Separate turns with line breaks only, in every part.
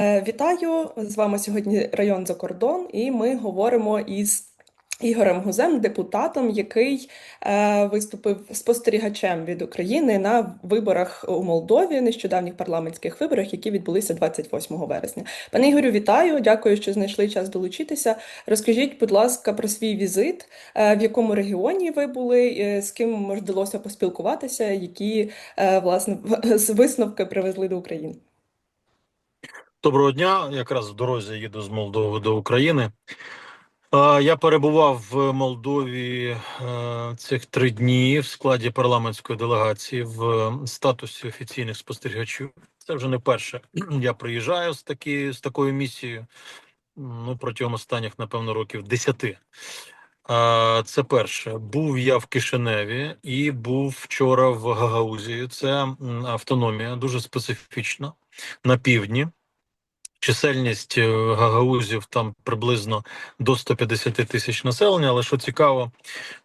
Е, Вітаю! З вами сьогодні район за кордон, і ми говоримо із Ігорем Гузем, депутатом, який е, виступив спостерігачем від України на виборах у Молдові, нещодавніх парламентських виборах, які відбулися 28 вересня. Пане Ігорю, вітаю! Дякую, що знайшли час долучитися. Розкажіть, будь ласка, про свій візит, е, в якому регіоні ви були, з ким вдалося поспілкуватися, які власне висновки привезли до України.
Доброго дня. Якраз в дорозі їду з Молдови до України. Я перебував в Молдові е, цих три дні в складі парламентської делегації в статусі офіційних спостерігачів. Це вже не перше. Я приїжджаю з такі, з такою місією. Ну протягом останніх, напевно, років десяти. Це перше. Був я в Кишиневі і був вчора в Гагаузії. Це автономія, дуже специфічна на півдні. Чисельність е, гагаузів там приблизно до 150 тисяч населення. Але що цікаво,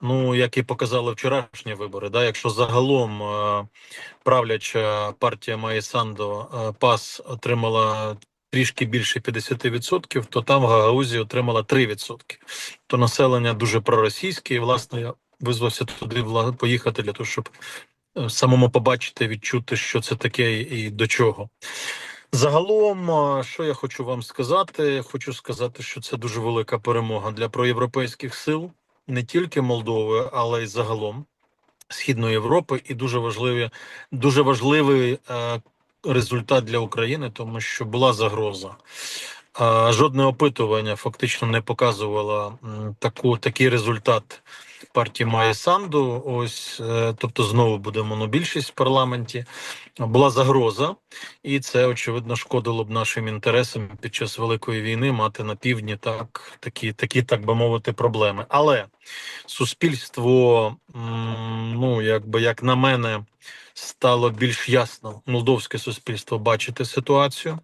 ну як і показали вчорашні вибори, да, якщо загалом е, правляча партія Майя Сандо е, ПАС отримала трішки більше 50%, то там в Гагаузі отримала 3%. То населення дуже проросійське, і власне я визвався туди поїхати для того, щоб е, самому побачити, відчути, що це таке і до чого. Загалом, що я хочу вам сказати, хочу сказати, що це дуже велика перемога для проєвропейських сил, не тільки Молдови, але й загалом Східної Європи, і дуже важливі, дуже важливий е, результат для України, тому що була загроза. Е, жодне опитування фактично не показувало таку такий результат партії Майя Санду. Ось, е, тобто, знову буде монобільшість в парламенті. Була загроза, і це очевидно шкодило б нашим інтересам під час великої війни мати на півдні так такі, такі, так би мовити, проблеми. Але суспільство, ну якби як на мене, стало більш ясно молдовське суспільство бачити ситуацію.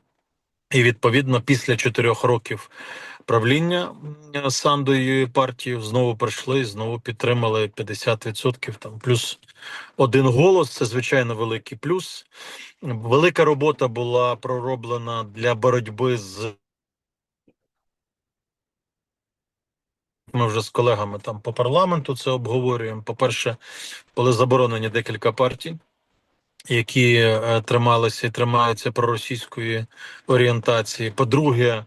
І відповідно після чотирьох років правління м, Сандою партії знову прийшли, і знову підтримали 50%, там плюс один голос. Це звичайно великий плюс. Велика робота була пророблена для боротьби з ми вже з колегами там по парламенту це обговорюємо. По-перше, були заборонені декілька партій, які е, трималися і тримаються проросійської орієнтації. По-друге,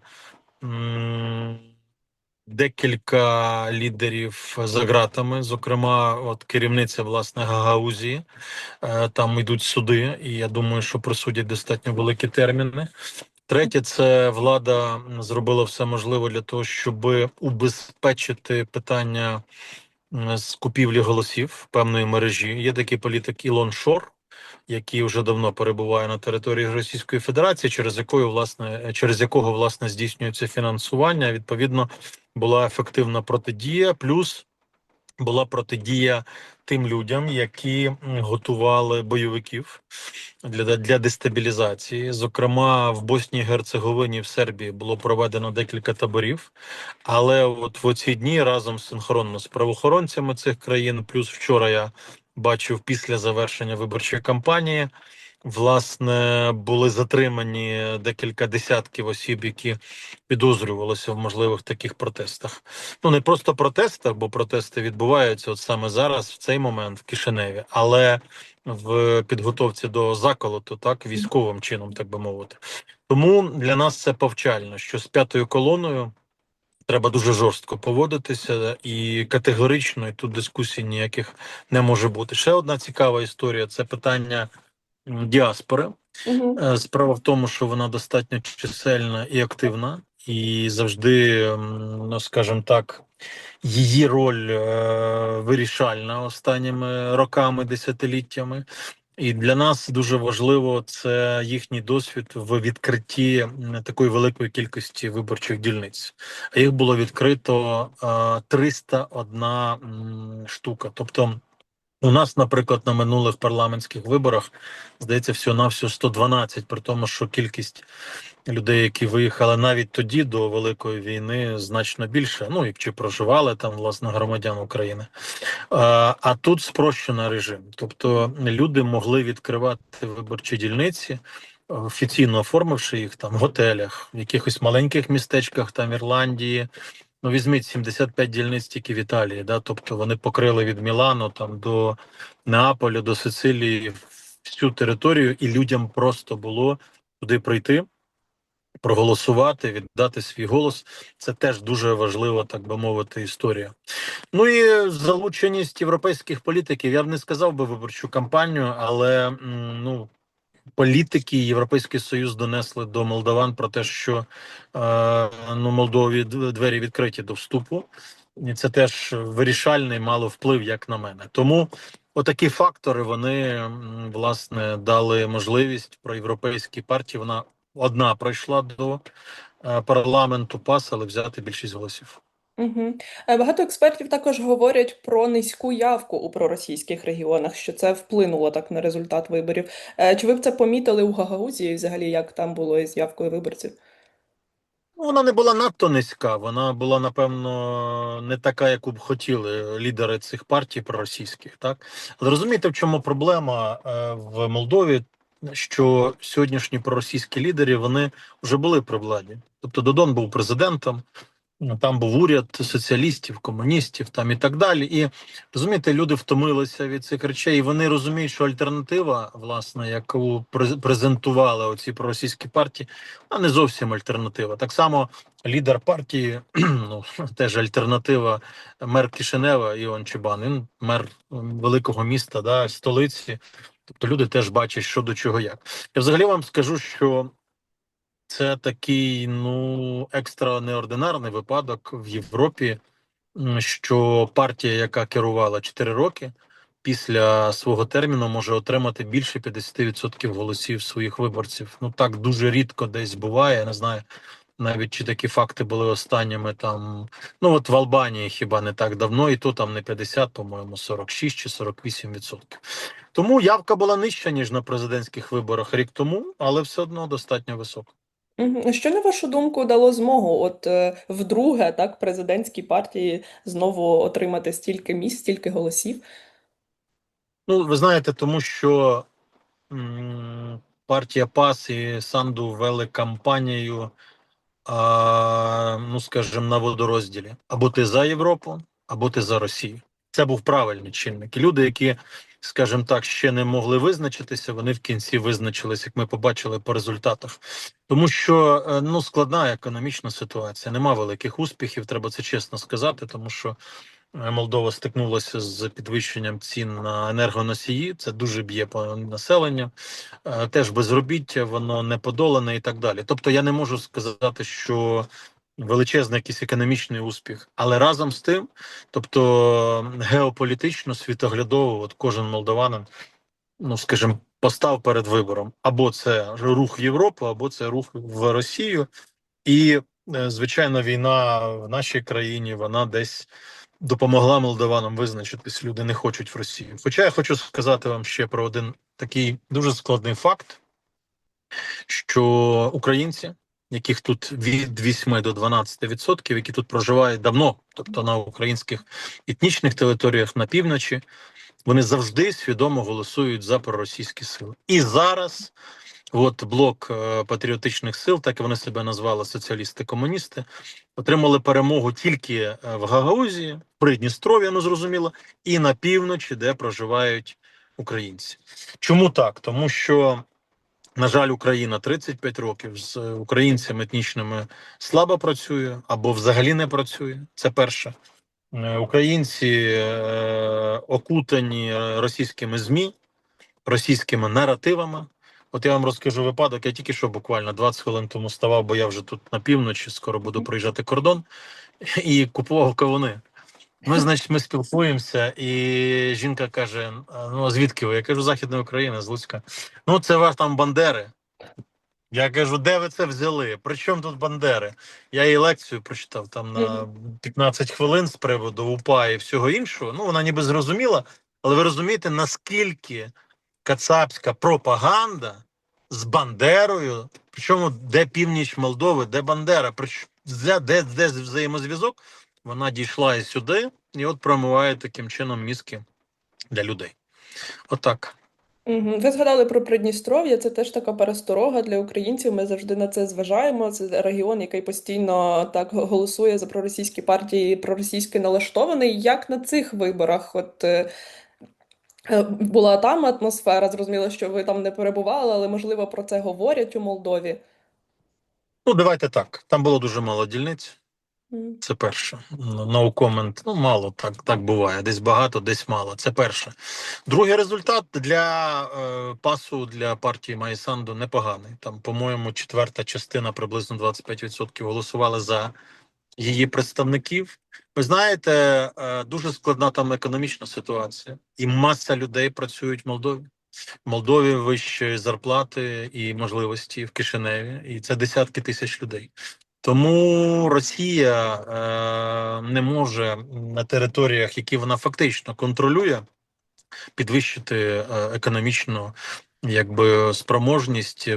декілька лідерів за ґратами, зокрема, от керівниця власне Гагаузії. Е, Там йдуть суди, і я думаю, що присудять достатньо великі терміни. Третє, це влада зробила все можливе для того, щоб убезпечити питання з купівлі голосів певної мережі. Є такий політик Ілон Шор, який вже давно перебуває на території Російської Федерації, через якою власне через якого власне здійснюється фінансування. Відповідно, була ефективна протидія, плюс була протидія тим людям, які готували бойовиків для, для дестабілізації. Зокрема, в Боснії, Герцеговині, в Сербії було проведено декілька таборів. Але от в оці дні разом синхронно з правоохоронцями цих країн, плюс вчора я бачив після завершення виборчої кампанії. Власне, були затримані декілька десятків осіб, які підозрювалися в можливих таких протестах. Ну не просто протестах, бо протести відбуваються от саме зараз, в цей момент в Кишиневі, але в підготовці до заколоту, так військовим чином, так би мовити. Тому для нас це повчально, що з п'ятою колоною треба дуже жорстко поводитися і категорично, і тут дискусій ніяких не може бути. Ще одна цікава історія це питання діаспори.
Угу.
Справа в тому, що вона достатньо чисельна і активна, і завжди, ну скажімо так, її роль е, вирішальна останніми роками, десятиліттями. І для нас дуже важливо це їхній досвід в відкритті такої великої кількості виборчих дільниць. А їх було відкрито е, 301 штука. Тобто, у нас, наприклад, на минулих парламентських виборах здається, всього на всього 112, при тому, що кількість людей, які виїхали навіть тоді до великої війни, значно більше. Ну і чи проживали там власне громадян України. А, а тут спрощений режим. Тобто люди могли відкривати виборчі дільниці офіційно оформивши їх там в готелях, в якихось маленьких містечках там Ірландії. Ну, візьміть 75 дільниць тільки в Італії, да? тобто вони покрили від Мілану там до Неаполя, до Сицилії всю територію, і людям просто було туди прийти, проголосувати, віддати свій голос. Це теж дуже важлива, так би мовити, історія. Ну і залученість європейських політиків. Я б не сказав би виборчу кампанію, але ну. Політики Європейський Союз донесли до молдаван про те, що е, ну Молдові двері відкриті до вступу, і це теж вирішальний мало вплив, як на мене. Тому отакі фактори вони власне дали можливість про європейські партії. Вона одна пройшла до е, парламенту ПАС, але взяти більшість голосів.
Угу. Багато експертів також говорять про низьку явку у проросійських регіонах, що це вплинуло так на результат виборів. Е, Чи ви б це помітили у Гагаузії, взагалі, як там було із явкою виборців?
Ну, Вона не була надто низька. Вона була напевно не така, яку б хотіли лідери цих партій проросійських. Так але розумієте, в чому проблема е, в Молдові? Що сьогоднішні проросійські лідери вони вже були при владі. Тобто Додон був президентом, там був уряд соціалістів, комуністів там і так далі. І розумієте, люди втомилися від цих речей. і Вони розуміють, що альтернатива, власне, яку през- презентували оці проросійські партії, вона не зовсім альтернатива. Так само лідер партії, ну теж альтернатива, мер Кишинева Іон. Він мер великого міста, да, столиці. Тобто люди теж бачать, що до чого як. Я взагалі вам скажу, що це такий ну екстра неординарний випадок в Європі, що партія, яка керувала 4 роки, після свого терміну може отримати більше 50% голосів своїх виборців. Ну так дуже рідко десь буває. Я не знаю навіть чи такі факти були останніми там. Ну от в Албанії хіба не так давно, і то там не 50, по-моєму, 46 чи 48%. Тому явка була нижча ніж на президентських виборах рік тому, але все одно достатньо висока.
Що, на вашу думку, дало змогу от е, вдруге так президентській партії знову отримати стільки місць, стільки голосів?
Ну, ви знаєте, тому що партія ПАС і Санду вели кампанію, а, ну скажімо, на водорозділі. Або ти за Європу, або ти за Росію. Це був правильний чинник. І люди, які, скажімо так, ще не могли визначитися, вони в кінці визначились, як ми побачили по результатах. Тому що е, ну складна економічна ситуація. Нема великих успіхів, треба це чесно сказати, тому що. Е, Молдова стикнулася з підвищенням цін на енергоносії. Це дуже б'є по населенню. Е, Теж безробіття, воно не подолане і так далі. Тобто, я не можу сказати, що величезний якийсь економічний успіх, але разом з тим, тобто геополітично, світоглядово, от кожен молдаванин, ну скажімо, постав перед вибором: або це рух в Європу, або це рух в Росію. І е, звичайно, війна в нашій країні вона десь допомогла молдаванам визначитись. Люди не хочуть в Росію. Хоча я хочу сказати вам ще про один такий дуже складний факт, що українці, яких тут від 8 до 12 відсотків, які тут проживають давно, тобто на українських етнічних територіях на півночі, вони завжди свідомо голосують за проросійські сили. І зараз. От блок е, патріотичних сил, так вони себе назвали соціалісти-комуністи, отримали перемогу тільки е, в Гагаузії, в Придністров'я, ну зрозуміло, і на півночі, де проживають українці. Чому так? Тому що, на жаль, Україна 35 років з е, українцями етнічними слабо працює або взагалі не працює. Це перше. Е, Українці е, окутані російськими ЗМІ, російськими наративами. От я вам розкажу випадок. Я тільки що буквально 20 хвилин тому ставав, бо я вже тут на півночі, скоро буду проїжджати кордон, і купував кавуни. Ми, значить, ми спілкуємося, і жінка каже: Ну, а звідки ви? Я кажу, Західна Україна, з Луцька. Ну, це ваш там Бандери. Я кажу, де ви це взяли? При чому тут Бандери? Я їй лекцію прочитав там на 15 хвилин з приводу УПА і всього іншого. Ну, вона ніби зрозуміла, але ви розумієте, наскільки кацапська пропаганда з Бандерою, причому де північ Молдови, де Бандера, де, де, де взаємозв'язок, вона дійшла і сюди, і от промиває таким чином мізки для людей. Отак.
Ви згадали про Придністров'я, це теж така пересторога для українців. Ми завжди на це зважаємо. Це регіон, який постійно так голосує за проросійські партії, проросійськи налаштований. Як на цих виборах? От е, е, була там атмосфера, зрозуміло, що ви там не перебували, але можливо про це говорять у Молдові.
Ну, давайте так. Там було дуже мало дільниць. Це перше. Ну, No comment. Ну, мало так, так буває. Десь багато, десь мало. Це перше. Другий результат для е, пасу для партії Майсанду непоганий. Там, по-моєму, четверта частина, приблизно 25% голосували за її представників. Ви знаєте, е, дуже складна там економічна ситуація, і маса людей працюють в Молдові. В Молдові вищі зарплати і можливості в Кишиневі, і це десятки тисяч людей. Тому Росія е, не може на територіях, які вона фактично контролює, підвищити е, економічну якби спроможність е,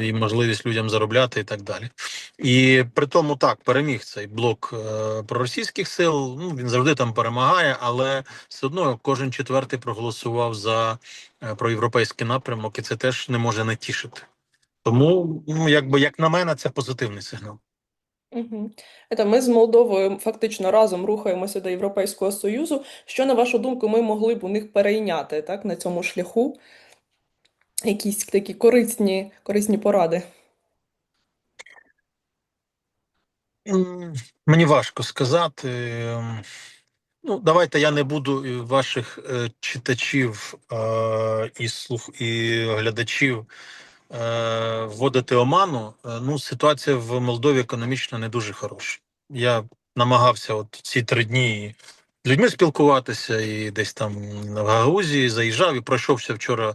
і можливість людям заробляти і так далі. І при тому так переміг цей блок е, проросійських сил. Ну він завжди там перемагає, але все одно кожен четвертий проголосував за е, проєвропейський напрямок, і це теж не може не тішити. Тому, ну якби як на мене, це позитивний сигнал.
Ми з Молдовою фактично разом рухаємося до Європейського Союзу. Що, на вашу думку, ми могли б у них перейняти так, на цьому шляху? Якісь такі корисні, корисні поради.
Мені важко сказати. Ну, давайте я не буду ваших е, читачів е, і слух і глядачів вводити оману. Е, ну, ситуація в Молдові економічно не дуже хороша. Я намагався от ці три дні людьми спілкуватися і десь там в Гагаузії заїжджав і пройшовся вчора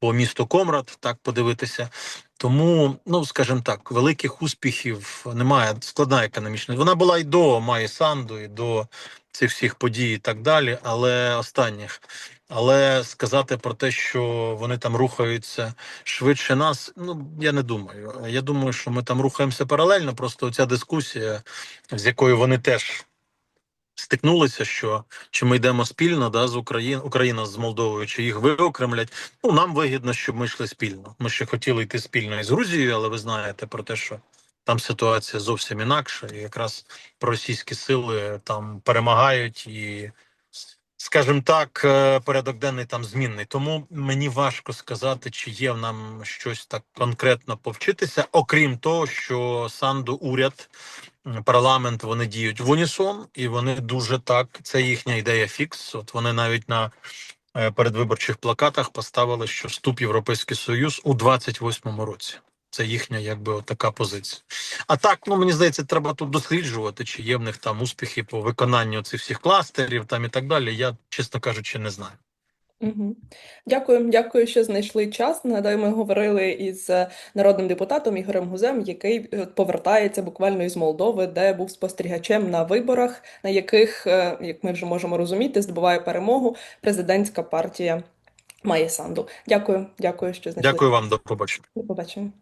по місту Комрад, так подивитися. Тому, ну скажімо так, великих успіхів немає. Складна економічна. Вона була і до Майї Санду, і до цих всіх подій, і так далі. Але останніх. Але сказати про те, що вони там рухаються швидше нас, ну я не думаю. Я думаю, що ми там рухаємося паралельно. Просто ця дискусія, з якою вони теж стикнулися, що чи ми йдемо спільно да, з Україн, Україна з Молдовою, чи їх виокремлять. Ну нам вигідно, щоб ми йшли спільно. Ми ще хотіли йти спільно із Грузією, але ви знаєте про те, що там ситуація зовсім інакша, і якраз російські сили там перемагають і. Скажімо так, е, порядок денний там змінний. Тому мені важко сказати, чи є нам щось так конкретно повчитися, окрім того, що Санду уряд парламент вони діють в унісон, і вони дуже так. Це їхня ідея фікс. От вони навіть на е, передвиборчих плакатах поставили, що вступ Європейський Союз у 28-му році. Це їхня, якби така позиція. А так, ну мені здається, треба тут досліджувати, чи є в них там успіхи по виконанню цих всіх кластерів там і так далі. Я, чесно кажучи, не знаю.
Угу. Дякую, дякую, що знайшли час. Нагадаю, ми говорили із е, народним депутатом Ігорем Гузем, який е, повертається буквально із Молдови, де був спостерігачем на виборах, на яких, е, як ми вже можемо розуміти, здобуває перемогу президентська партія Майя Санду. Дякую, дякую, що знайшли.
Дякую вам, до побачення.
До побачення.